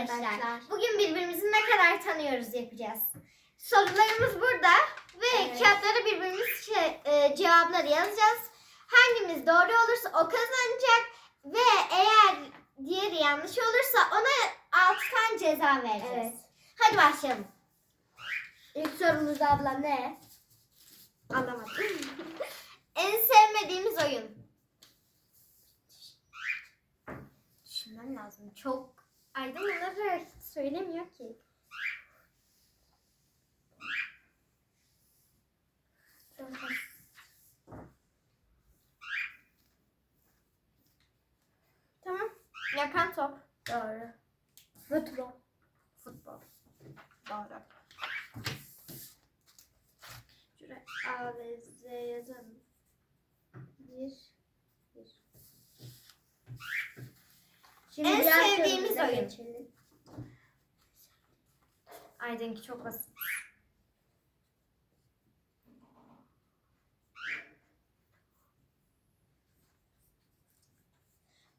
arkadaşlar. Bugün birbirimizi ne kadar tanıyoruz yapacağız. Sorularımız burada ve Evet. kağıtlara birbirimiz şey, e, cevapları yazacağız. Hangimiz doğru olursa o kazanacak ve eğer diğeri yanlış olursa ona 6 tane ceza vereceğiz. Evet. Hadi başlayalım. İlk sorumuz abla ne? Anlamadım. en sevmediğimiz oyun. Düşünmem lazım. Çok Aydın bunları hiç söylemiyor ki. Tamam. Yakan top. Doğru. Futbol. Futbol. Doğru. Şuraya A ve Z yazalım. Bir. Bir. Şimdi En sevdiğimiz oyun. geçelim. Aydın'ınki çok basit.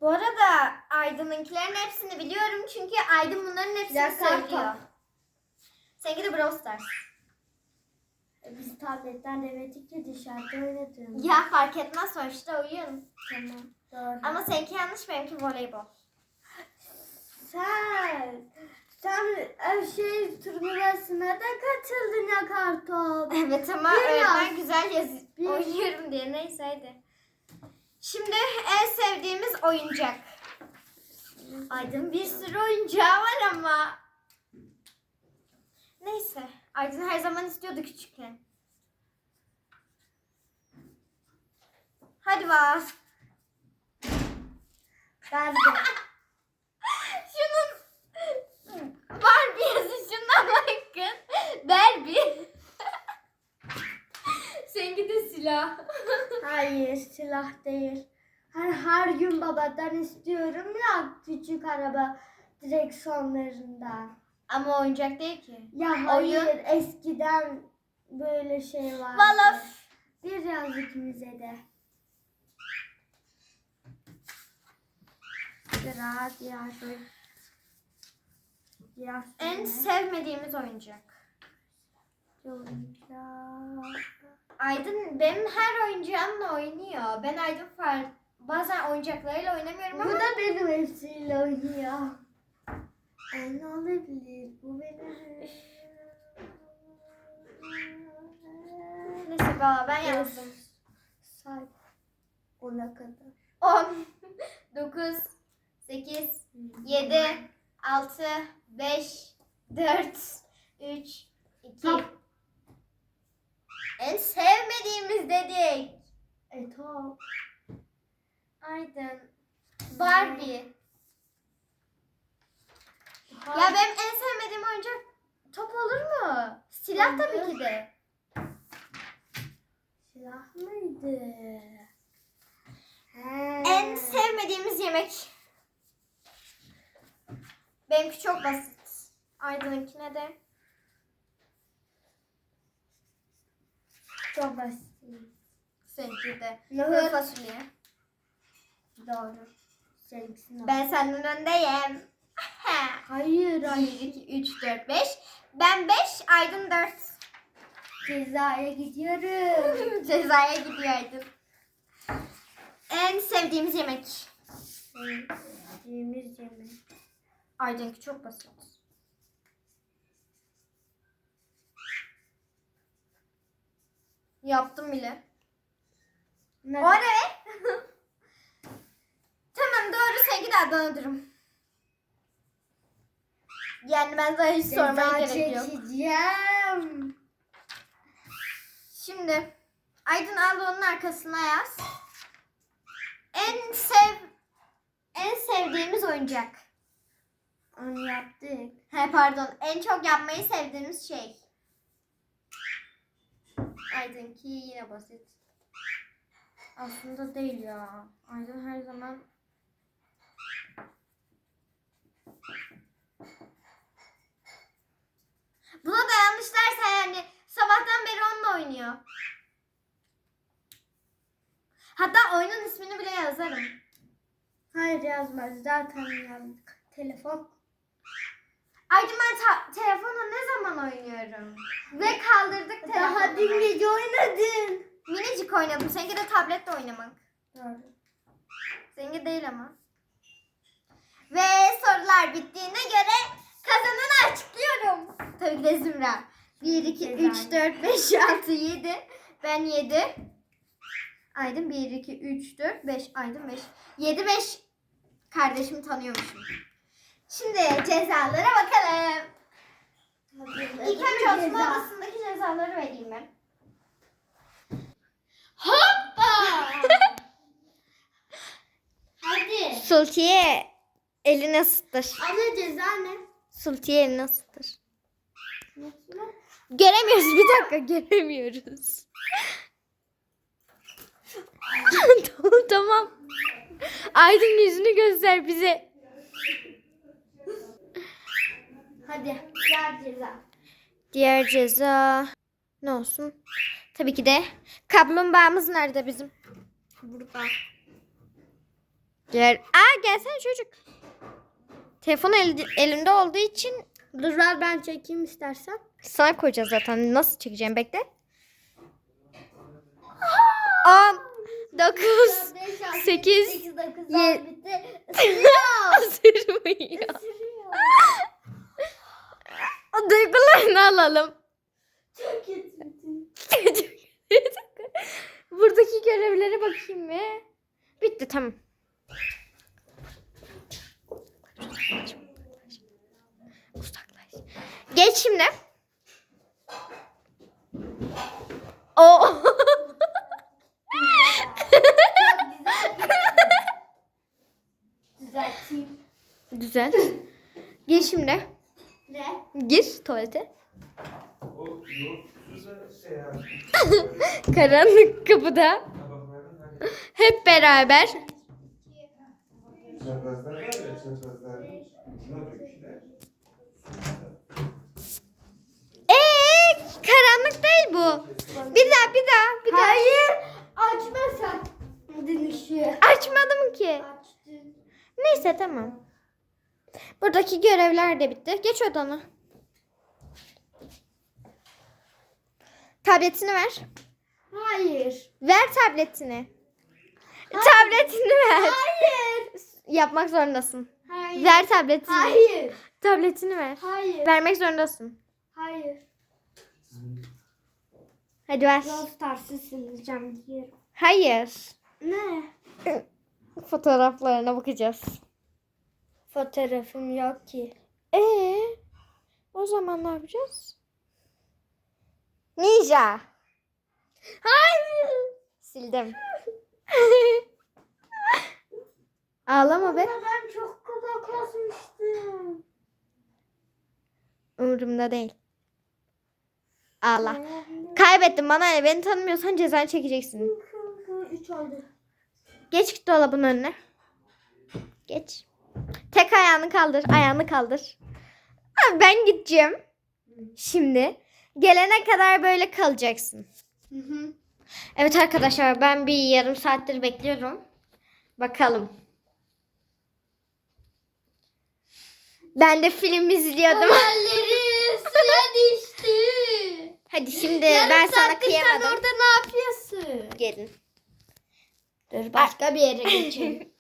Bu arada Aydın'ınkilerin hepsini biliyorum çünkü Aydın bunların hepsini Ya, söylüyor. Seninki de Brawl Stars. E, Biz tabletten demedik ki dışarıda oynadım. Ya fark etmez sonuçta oyun. Tamam. Doğru. Ama seninki yanlış benimki voleybol. Sen sen e, şey turnuvasına da katıldın ya kartop. Evet ama Biraz. öğretmen güzel yaz Bir. oynuyorum diye neyse hadi. Şimdi en sevdiğimiz oyuncak. Aydın bir sürü oyuncağı var ama. Neyse. Aydın her zaman istiyordu küçükken. Hadi bas. Ben de. Barbie yazışına bakın. Barbie. Seninki de silah. Hayır silah değil. Her, her gün babadan istiyorum ya küçük araba direksiyonlarından. Ama oyuncak değil ki. Ya hayır Oyun. eskiden böyle şey vardı. Valla Bir yaz ikimize de. Sıra diğer en sevmediğimiz oyuncak. Oyuncak. Aydın benim her oyuncağımla oynuyor. Ben Aydın far bazen oyuncaklarıyla oynamıyorum Bu ama da benim hepsiyle oynuyor. Ay ne olabilir? Bu benim. neyse valla ben yazdım. Say. Ona kadar. 10 9 8 7 6 5 4 3 2 Top. En sevmediğimiz dedik. E top. Aydın. Barbie. Ya benim en sevmediğim oyuncak top olur mu? Silah tabii ki de. Silah mıydı? He. En sevmediğimiz yemek. Benimki çok basit. Aydın'ınkine de. çok basit. Seninki de. Nohut. Fasulye. Doğru. Seninkisi Ben senden öndeyim. Hayır 1, hayır. 2, 3, 4, 5. Ben 5, Aydın 4. Cezaya gidiyorum. Cezaya gidiyor Aydın. En sevdiğimiz yemek. Sevdiğimiz yemek. Aydın'ınki çok basit. Yaptım bile. Ne? O ne? tamam doğru seninki de Adana dürüm. Yani ben daha hiç sormaya Ceza gerek yok. çekeceğim. Şimdi Aydın al onun arkasına yaz. En sev en sevdiğimiz oyuncak. Onu yaptık. He pardon. En çok yapmayı sevdiğimiz şey. Aydın'ki yine basit. Aslında değil ya. Aydın her zaman Buna da yanlış derse yani sabahtan beri onunla oynuyor. Hatta oyunun ismini bile yazarım. Hayır yazmaz. Zaten yazdık. Telefon. Aydın ben ta- telefonla ne zaman oynuyorum? Ve kaldırdık telefonu. Daha dün gece oynadın. Minicik oynadım. Seninki de tabletle oynamak. Doğru. Seninki değil ama. Ve sorular bittiğine göre kazananı açıklıyorum. Tabii ki de Zümra. 1, 2, 3, 4, 5, 6, 7. Ben 7. Aydın 1, 2, 3, 4, 5. Aydın 5. 7, 5. Kardeşimi tanıyormuşum. Şimdi cezalara bakalım. İlk önce oturma odasındaki cezaları vereyim ben. Hoppa. Hadi. Sultiye elini ısıtır. Ana ceza ne? Sultiye elini ısıtır. Göremiyoruz bir dakika göremiyoruz. tamam tamam. Aydın yüzünü göster bize. Hadi. Diğer ceza. Diğer ceza ne olsun? Tabii ki de kaplumbağamız nerede bizim? Burada. Diğer... Aa gelsene çocuk. Telefon el- elinde olduğu için Dur ver ben çekeyim istersen. sana koyacağız zaten. Nasıl çekeceğim bekle. 10 9 Sekiz, 8 9 ye- bitti. O duygularını alalım. Çok kötü. Buradaki görevlere bakayım mı? Bitti tamam. Uzaklaş. Geç şimdi. O. Düzelteyim. Güzel. Gir şimdi. Gir tuvalete. Karanlık kapıda. Hep beraber. çaprazlar var ya çaprazlar. Buna döküler. Ee, karanlık değil bu. Bir daha, bir daha, bir daha. Hayır. Açma sen. Dönüşü. Açmadım ki. Açtın. Neyse tamam. Buradaki görevler de bitti. Geç odana. Tabletini ver. Hayır. Ver tabletini. Tabletini ver. Hayır. Yapmak zorundasın. Hayır. Ver tabletini. Hayır. Tabletini ver. Hayır. Vermek zorundasın. Hayır. Hadi ver. Brawl Stars'ı sileceğim diyorum. Hayır. Ne? Fotoğraflarına bakacağız. Fotoğrafım yok ki. Ee, o zaman ne yapacağız? Ninja. Hayır. Sildim. Ağlama be. Ben çok kulaklaşmıştım. Umurumda değil. Ağla. Kaybettim bana ne? Beni tanımıyorsan cezanı çekeceksin. Üç oldu. Geç git dolabın önüne. Geç. Tek ayağını kaldır. Ayağını kaldır. Ha, ben gideceğim. Şimdi. Gelene kadar böyle kalacaksın. Hı hı. Evet arkadaşlar ben bir yarım saattir bekliyorum. Bakalım. Ben de film izliyordum. Hayalleri suya düştü. Hadi şimdi ben sana kıyamadım. orada ne yapıyorsun? Gelin. Dur başka bir yere geçelim.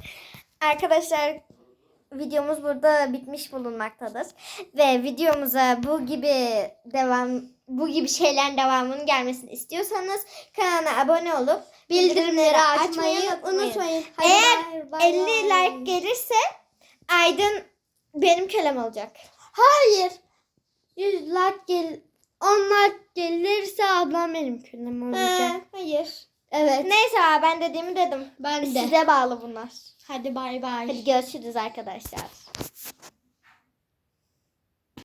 Arkadaşlar videomuz burada bitmiş bulunmaktadır. Ve videomuza bu gibi devam bu gibi şeylerin devamının gelmesini istiyorsanız kanala abone olup bildirimleri açmayı unutmayın. Eğer 50 like gelirse Aydın benim kölem olacak. Hayır. 100 like gel 10 like gelirse ablam benim kölem olacak. Ee, hayır. Evet. Neyse abi, ben dediğimi dedim. Ben de. Size bağlı bunlar. Hadi bay bay. Hadi görüşürüz arkadaşlar.